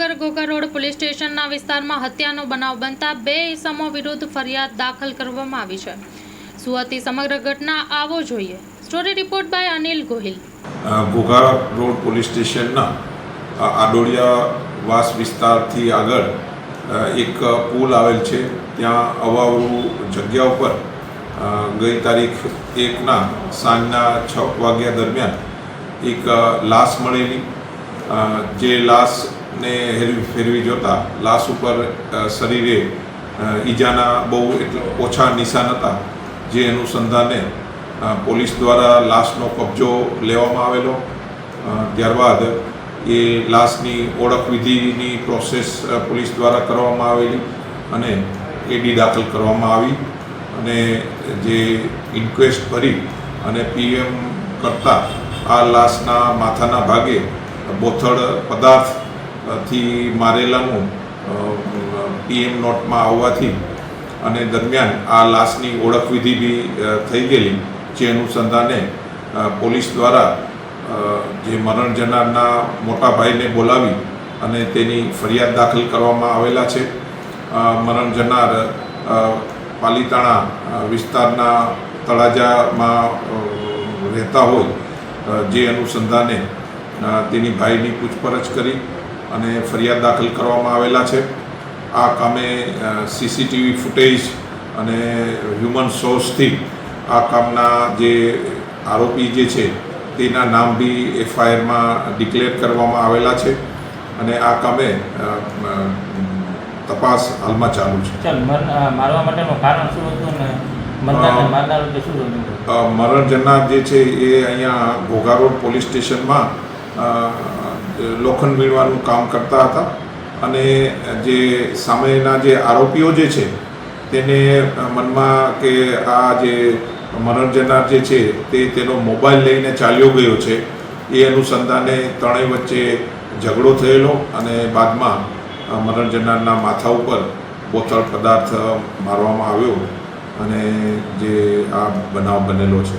Bhavnagar Ghogha road police સ્ટેશનના વિસ્તારમાં હત્યાનો બનાવ બનતા બે ઇસમો વિરુદ્ધ ફરિયાદ દાખલ કરવામાં આવી છે. હતી સમગ્ર ઘટના આવો જોઈએ. Story report by Anil Gohil. Ghogha road police સ્ટેશનના આડોડિયા વાસ વિસ્તારથી આગળ એક પુલ આવેલ છે. ત્યાં અવાવરું જગ્યા ઉપર ગઈ તારીખ એકના સાંજના છ વાગ્યા દરમિયાન એક લાશ મળેલી. જે જે લાશને હેરવી ફેરવી જોતા, લાશ ઉપર શરીરે ઈજાના બહુ એટલા ઓછા નિશાન હતા, જે અનુસંધાને પોલીસ દ્વારા લાશનો કબજો લેવામાં આવેલો. ત્યારબાદ એ લાશની ઓળખ વિધિની પ્રોસેસ પોલીસ દ્વારા કરવામાં આવેલી અને એડી દાખલ કરવામાં આવી અને જે ઇન્ક્વેસ્ટ ભરી અને પીએમ કરતાં આ લાશના માથાના ભાગે બોથડ પદાર્થથી મારેલાનું પીએમ નોટમાં આવવાથી અને દરમિયાન આ લાશની ઓળખ વિધિ બી થઈ ગયેલી, જે અનુસંધાને પોલીસ દ્વારા જે મરણ જનારના મોટા ભાઈને બોલાવી અને તેની ફરિયાદ દાખલ કરવામાં આવેલા છે. મરણ જનાર પાલીતાણા વિસ્તારના તળાજામાં રહેતા હોય જે અનુસંધાને તેની ભાઈની પૂછપરછ કરી અને ફરિયાદ દાખલ કરવામાં આવેલા છે. આ કામે સીસીટીવી ફૂટેજ અને હ્યુમન સોર્સથી આ કામના જે આરોપી જે છે તેના નામ બી એફઆઈઆરમાં ડિક્લેર કરવામાં આવેલા છે અને આ કામે તપાસ હાલમાં ચાલુ છે. મારવા માટેનું કારણ શું હતું મરણ જનાર જે છે એ અહીંયા ઘોઘા રોડ પોલીસ સ્ટેશનમાં લોખંડ વીણવાનું કામ કરતા હતા. અને જે સામેના જે આરોપીઓ જે છે, તેને મનમાં કે આ જે મનોરંજનાર જે છે, તે તેનો મોબાઈલ લઈને ચાલ્યો ગયો છે. એ અનુસંધાને ત્રણેય વચ્ચે ઝઘડો થયેલો અને બાદમાં મનોરંજનારના માથા ઉપર બોથળ પદાર્થ મારવામાં આવ્યો અને જે આ બનાવ બનેલો છે.